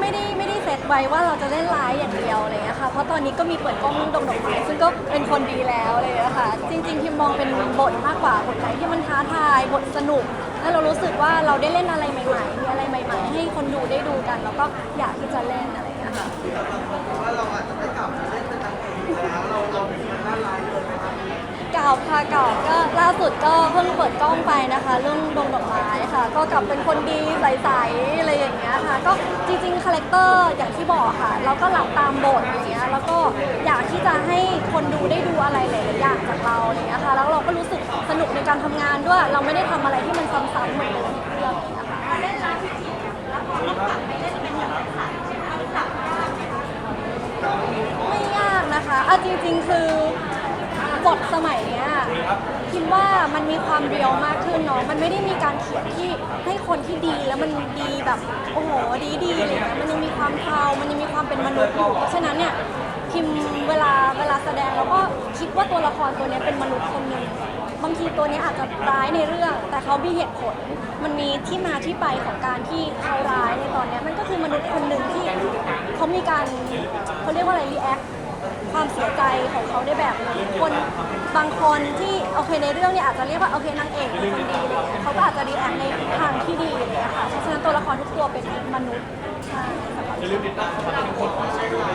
ไม่ได้ไม่ได้เซตไว้ว่าเราจะเล่นร้ายอย่างเดียวอะไรเงี้ยค่ะ เพราะตอนนี้ก็มีเปิดกล้องดงดอกไม้ซึ่งก็เป็นคนดีแล้วอะไรเลยนะคะจริงๆพิมมองเป็นบทมากกว่าบทไหนที่มันท้าทายบทสนุก แล้วเรารู้สึกว่าเราได้เล่นอะไรใหม่ๆมีอะไรใหม่ ๆ ให้คนดูได้ดูกัน แล้วก็อยากที่จะเล่นอะไรเงี้ยค่ะว่าเราอาจจะไม่กลับมาเล่นเป็นนางเอกแล้วเราเราเป็นคนน่าร้ายเลยไหมคะ เก่าค่ะเก่าก็ล่า สุดก็เพิ่งเปิดกล้องไปนะคะ เรื่องดงดอกไม้ค่ะ ก็กลับเป็นคนดีใสๆอะไรอย่างเงี้ยค่ะ ก็จริงๆคาแรคเตอร์อย่างที่บอกค่ะ เราก็หลับตามบทอย่างเงี้ยแล้วก็อยากที่จะให้คนดูได้ดูอะไรหลายๆอย่างจากเราอะไรเงี้ยค่ะแล้วเราก็รู้สึกสนุกในการทำงานด้วย เราไม่ได้ทำอะไรที่มันซ้ำๆเหมือนเดิมเรื่องนี้นะคะเล่นแล้วพี่จีแล้วพอต้องไปเล่นเป็นแบบสายมันกลับยากไมคะ ไม่ยากนะคะเอาจริงๆคือบทสมัยเนี้ย คิดว่ามันมีความเรียวมากขึ้นเนาะมันไม่ได้มีการเขียนที่ให้คนที่ดีแล้วมันดีแบบโอ้โหดีดีอะไรเงี้ยมันยังมีความเทามันยังมีความเป็นมนุษย์อยู่เพราะฉะนั้นเนี่ยพิมพ์เวลาเวลาแสดงแล้วก็คิดว่าตัวละครตัวเนี้ยเป็นมนุษย์คนหนึ่งบางทีตัวนี้อาจจะร้ายในเรื่อง แต่เขามีเหตุผล มันมีที่มาที่ไปของการที่เขาร้ายในตอนนี้มันก็คือมนุษย์คนหนึ่งที่เขามีการเขาเรียกว่าอะไรรีแอค ความเสียใจของเขาได้แบบนั้คนบางคนที่โอเคในเรื่องเนี่ยอาจจะเรียกว่าโอเคนางเอกเป็นคนดีอะไรเงี้ยเขาก็อาจจะรีแอคในทางที่ดีอะไรเลยค่ะเพราะฉะนั้นตัวละครทุกตัวเป็นมนุษย์ใช่อย่าลืมติดตามสำหรับคนที่ใช้เรา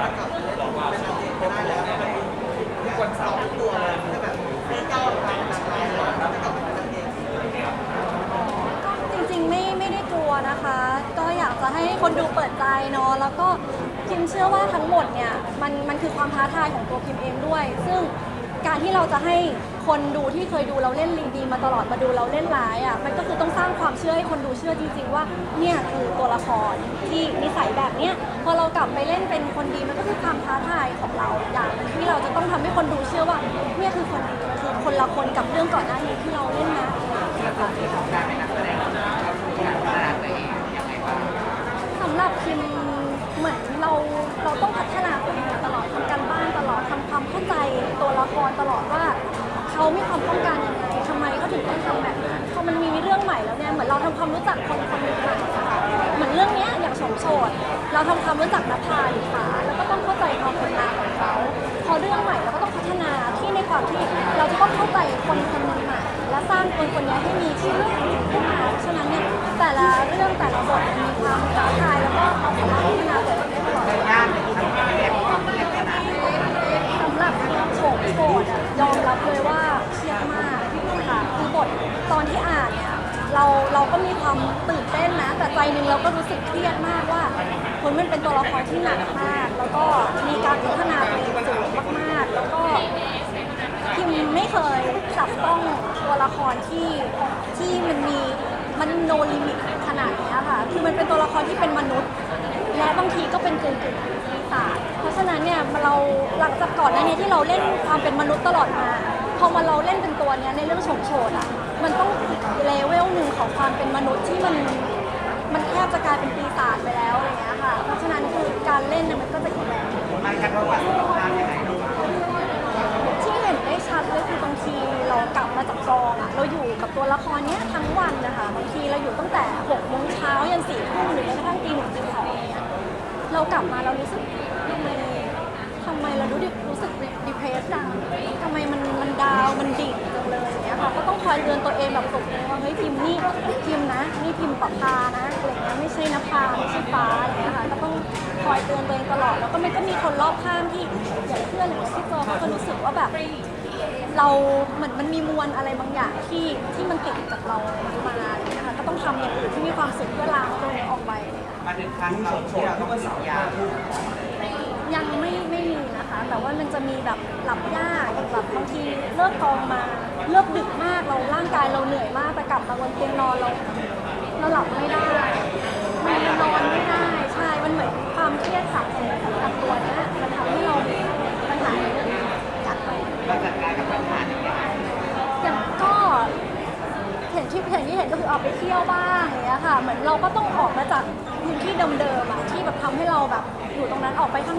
ถ้ากลับมาเล่นเป็นนางเอกไม่ได้แล้วทุกวันเสาร์ทุกตัวเลยถ้าแบบไม่ก้าวทางนางร้ายแล้วจะกลับมาเป็นเอกก็จริงๆไม่ไม่ได้กลัวนะคะ ก็อยากจะให้คนดูเปิดใจเนาะแล้วก็ พิมเชื่อว่าทั้งหมดเนี่ยมันมันคือความท้าทายของตัวพิมเองด้วย ซึ่งการที่เราจะให้คนดูที่เคยดูเราเล่นลีดีมาตลอดมาดูเราเล่นร้ายอะมันก็คือต้องสร้างความเชื่อให้คนดูเชื่อจริง ๆ ว่าเนี่ยคือตัวละครที่นิสัยแบบเนี้ยพอเรากลับไปเล่นเป็นคนดีมันก็คือความท้าทายของเราอย่างหนึ่งที่เราจะต้องทำให้คนดูเชื่อว่าเนี่ยคือคนดีคือคนละคนกับเรื่องก่อนหน้านี้ที่เราเล่นนะสำหรับพิมเหมือนเราเราต้องพัฒนาตัวเองตลอดทำการบ้านตลอดทำความเข้าใจตัวละครตลอดว่า เขามีความต้องการยังไงทำไมเขาถึงต้องทำแบบนั้นพอมันมีเรื่องใหม่แล้วเนี่ย เหมือนเราทำความรู้จักคนคนหนึ่งใหม่นะคะเหมือนเรื่องเนี้ยอย่างสมโสดเราทำความรู้จักนภาหรือฟ้าแล้วก็ต้องเข้าใจความเป็นมาของเขา พอเรื่องใหม่เราก็ต้องพัฒนาที่ในความที่เราจะต้องเข้าใจคนคนหนึ่งใหม่ และสร้างคนคนนี้ให้มีชื่อขึ้นมาเพราะฉะนั้นเนี่ยแต่ละเรื่องแต่ละบทมันมีความท้าทายแล้วก็เราสามารถพัฒนาตัวเองได้ตลอด ยากเลยทำให้แบความเครียดขนาดนี้สำหรับโฉมโฉดอะยอมรับเลยว่าเครียดมากค่ะคือบท ตอนที่อ่านเนี่ยเราเราก็มีความตื่นเต้นนะ แต่ใจหนึ่งเราก็รู้สึกเครียดมากว่าคนมันเป็นตัวละครที่หนักมาก แล้วก็มีการพัฒนาตัวเองสูงมากๆ แล้วก็พิมไม่เคยจับต้องตัวละครที่ที่มันมีมันโนลิมิตขนาดนี้ค่ะคือมันเป็นตัวละครที่เป็นมนุษย์ และบางทีก็เป็นกึ่งกึ่งๆปีศาจเพราะฉะนั้นเนี่ยเราหลังจากก่อนหน้านี้ที่เราเล่นความเป็นมนุษย์ตลอดมา พอมาเราเล่นเป็นตัวเนี้ยในเรื่องโฉมโฉดอะ มันต้องอีกเลเวลหนึ่งของความเป็นมนุษย์ที่มันมันแทบจะกลายเป็นปีศาจไปแล้วอะไรเงี้ยค่ะ เพราะฉะนั้นคือการเล่นเนี่ยมันก็จะอีกแบบ มันกันระหว่างสุขภาพยังไงบ้างที่เห็นได้ชัดเลยคือบางทีเรากลับมาจากกองอะเราอยู่กับตัวละครเนี้ยทั้งวันนะคะบางทีเราอยู่ตั้งแต่หกโมงเช้ายันสี่ทุ่มหรือแม้กระทั่งตีหนึ่งตีสองเนี่ยเรากลับมาเรารู้ คนรอบข้างที่อย่างเพื่อนหรือว่าพี่โจเขาก็รู้สึกว่าแบบเราเหมือนมันมีมวลอะไรบางอย่างที่ที่มันติดจากเรามาออย่างเงี้ยค่ะก็ต้องทำอย่างอื่นที่มีความสุขเพื่อล้างตรงนี้ออกไปอะไรอย่งเงี้ยมาถึงครั้งเราที่เราต้องสัญญายังไม่ไม่มีนะคะ แต่ว่ามันจะมีแบบหลับยากแบบบางทีเลิกกองมาเลิกดึกมากเราร่างกายเราเหนื่อยมากแต่กลับมาบนเตียงนอนเราเราหลับไม่ได้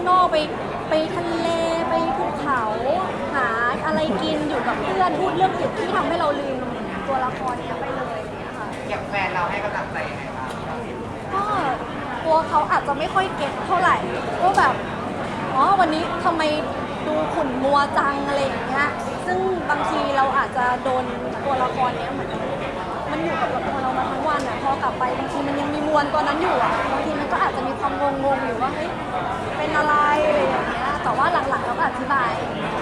นอกไปไปทะเลไปภูเขาหาอะไรกินอยู่กับเพื่อนพูดเรื่องอื่นที่ทำให้เราลืมตัวละครเนี้ยไปเลยอย่างเงี้ยค่ะ อย่างแฟนเราให้กำลังใจยังไงบ้างก็โอตัวเขาอาจจะไม่ค่อยเก็ตเท่าไหร่ว่าแบบอ๋อวันนี้ทำไมดูขุ่นมัวจังอะไรอย่างเงี้ยซึ่งบางทีเราอาจจะโดนตัวละครเนี้ยเหมือน มันอยู่กับตัวเรามาทั้งวันอะพอกลับไปบางทีมันยังมีมวลตัวนั้นอยู่อะบางทีมันก็อาจจะมีความงงๆอยู่ว่าเฮ้ยเป็นอะไรอะไรอย่างเงี้ยแต่ว่าหลังๆเราก็อธิบาย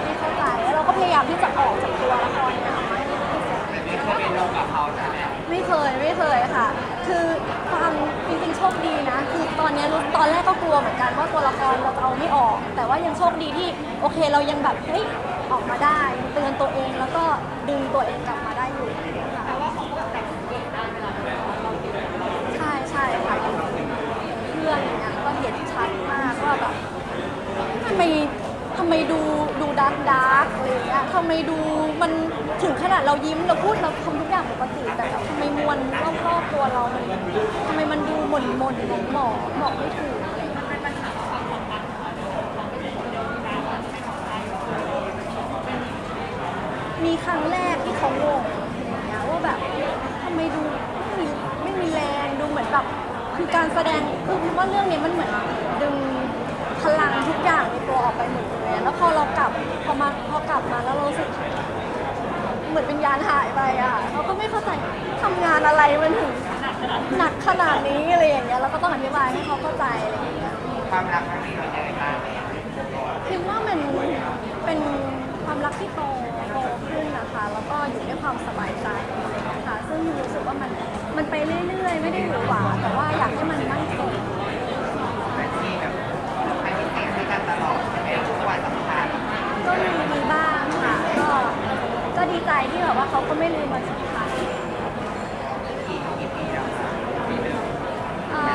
ให้เข้าใจแล้วเราก็พยายามที่จะออกจากตัวละครเนี่ยออกมาให้ได้ที่สุด ไม่เคยเป็นเรากับเขาใช่ไหมไม่เคยไม่เคยค่ะ คือความจริงๆโชคดีนะ คือตอนเนี้ยรู้ตอนแรกก็กลัวเหมือนกันว่าตัวละครเราจะเอาไม่ออก แต่ว่ายังโชคดีที่โอเคเรายังแบบเฮ้ยออกมาได้เตือนตัวเองแล้วก็ดึงตัวเองกลับมาได้อยู่ค่ะแต่ว่าเขาก็แต่งเก่งได้เวลาเราใช่ใช่ค่ะอย่างเพื่อนอย่างเงี้ยก็เห็นชัดมากว่าแบบทำไมทำไมดูดูดาร์กดาร์กอะไรอย่างเงี้ย ทำไมดูมันถึงขนาดเรายิ้มเราพูดเราทำทุกอย่างปกติแต่แบบทำไมมวลรอบๆตัวเรามันทำไมมันดูหม่นหม่นหมองหมองบอกไม่ถูกมีครั้งแรกที่เขางงอย่างเงี้ยว่าแบบทำไมดูไม่มีไม่มีแรงดูเหมือนแบบคือการแสดงคือคิดว่าเรื่องนี้มันเหมือนดึงพลังทุกอย่างในตัวออกไปหมด เลยอะแล้วพอเรากลับพอมาพอกลับมาแล้วเรารู้สึกเหมือนวิญญาณหายไปอะเราก็ไม่เข้าใจทำงานอะไรมันถึงหนักขนาดนี้อะไรอย่างเงี้ยเราก็ต้องอธิบายให้เขาเข้าใจอะไรอย่างเงี้ยความรักครั้งนี้เป็นยังไงบ้างคิดว่ามันเป็นความรักที่โตโตขึ้นนะคะ แล้วก็อยู่ด้วยความสบายใจอะไรอย่างเงี้ยค่ะซึ่งรู้สึกว่ามันมันไปเรื่อยๆ ไม่ได้หวือหวาแต่ว่าอยากให้มันมั่นคง ที่แบบให้เสียงให้กันตลอดในทุกวันสำคัญ ก็มีมีบ้างค่ะ ก็ก็ดีใจที่แบบว่าเขาก็ไม่ลืมวันสำคัญ กี่กี่ปีแล้วคะ อ่า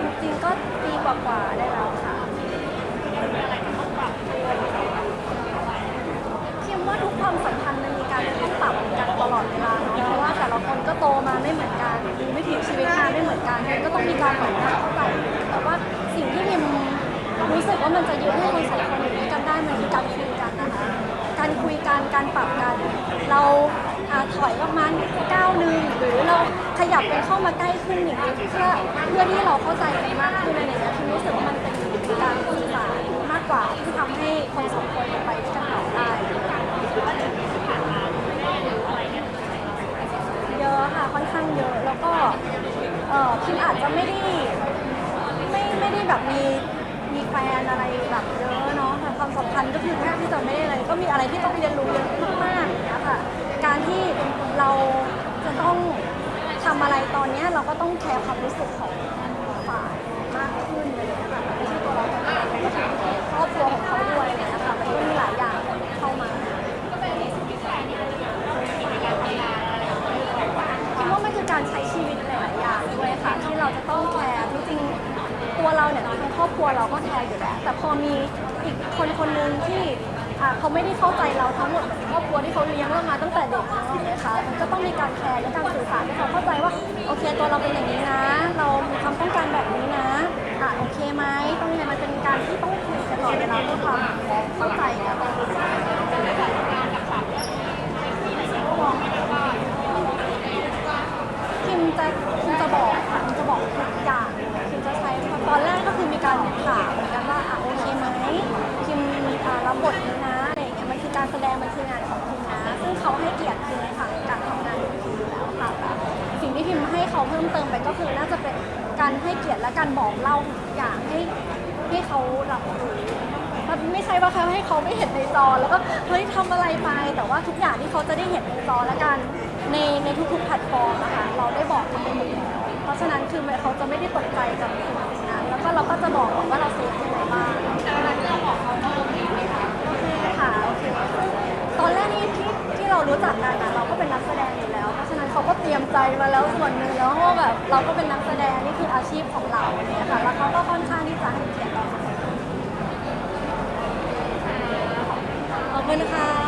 จริงๆก็ปีกว่าๆได้แล้วค่ะคิมว่าทุกความสัมพันธ์มันมีการต้องปรับกันตลอดเวลาเนาะเพราะว่าแต่ละคนก็โตมาไม่เหมือนกันมีวิถีชีวิตมาไม่เหมือนกันมันก็ต้องมีการปรับความเข้าใจแต่ว่าสิ่งที่พิมรู้สึกว่ามันจะยึดให้คนสองคนอยู่ด้วยกันได้มันคือการคุยกันนะคะ การคุยกันการปรับกัน เรา อยออกมาก้าวหนึ่งหรือเราขยับไปเข้ามาใกล้ขึ้นอย่างนี้เพื่อเพื่อที่เราเข้าใจกันมากขึ้นอะไรอย่างเงี้ยคือรู้สึกว่ามันเป็นการสื่อสารมากกว่าที่ทำให้คนสองคนไปกันต่อได้เยอะค่ะค่อนข้างเยอะแล้วก็เออพิมอาจจะไม่ได้ไม่ไม่ได้แบบมีมีแฟนอะไรแบบเยอะเนาะความสัมพันธ์ก็คือแทบที่จะไม่ได้เลยก็มีอะไรที่ต้องเรียนรู้เยอะมากๆ การที่เราจะต้องทำอะไรตอนเนี้ยเราก็ต้องแคร์ความรู้สึกของฝ่ายมากขึ้นอะไรอย่างเลยค่ะไม่ใช่ เราทั้งหมดเหมือนครอบครัวที่เขาเลี้ยงเรามาตั้งแต่เด็กนะคะมันก็ต้องมีการแคร์และการสื่อสารให้เขาเข้าใจว่าโอเคตัวเราเป็นอย่างนี้นะ เรามีความต้องการแบบนี้นะอ่าโอเคไหมต้องยังไงมันเป็นการที่ต้องคุยกันตลอดเวลาเพื่อความเข้าใจกันคิมจะคิมจะบอกค่ะคิมจะบอกทุกอย่างคิมจะใช้ตอนแรกก็คือมีการถามเหมือนกันว่าอะโอเคไหมคิมอ่ารับบท การแสดงมันคืองานของคิมนะ ซึ่งเขาให้เกียรติคิมในค่ะในการทำงานของคิมอยู่แล้วค่ะแต่สิ่งที่พิมให้เขาเพิ่มเติมไปก็คือน่าจะเป็นการให้เกียรติและการบอกเล่าทุกอย่างให้ให้เขารับรู้มันไม่ใช่ว่าเขาให้เขาไม่เห็นในจอแล้วก็เฮ้ยทำอะไรไป แต่ว่าทุกอย่างที่เขาจะได้เห็นในจอและกันในในทุกๆแพลตฟอร์มนะคะเราได้บอกเขาไปหมดแล้วเพราะฉะนั้นคือเขาจะไม่ได้ตกใจกับสิ่งนั้นแล้วก็เราก็จะบอกว่าเราเซฟยังไงบ้าง ใจมาแล้วส่วนหนึ่งแล้วว่าแบบเราก็เป็นนักแสดงนี่คืออาชีพของเราเนี่ยค่ะ แล้วเขาก็ค่อนข้างที่จะให้เกียรติเราขอบคุณค่ะ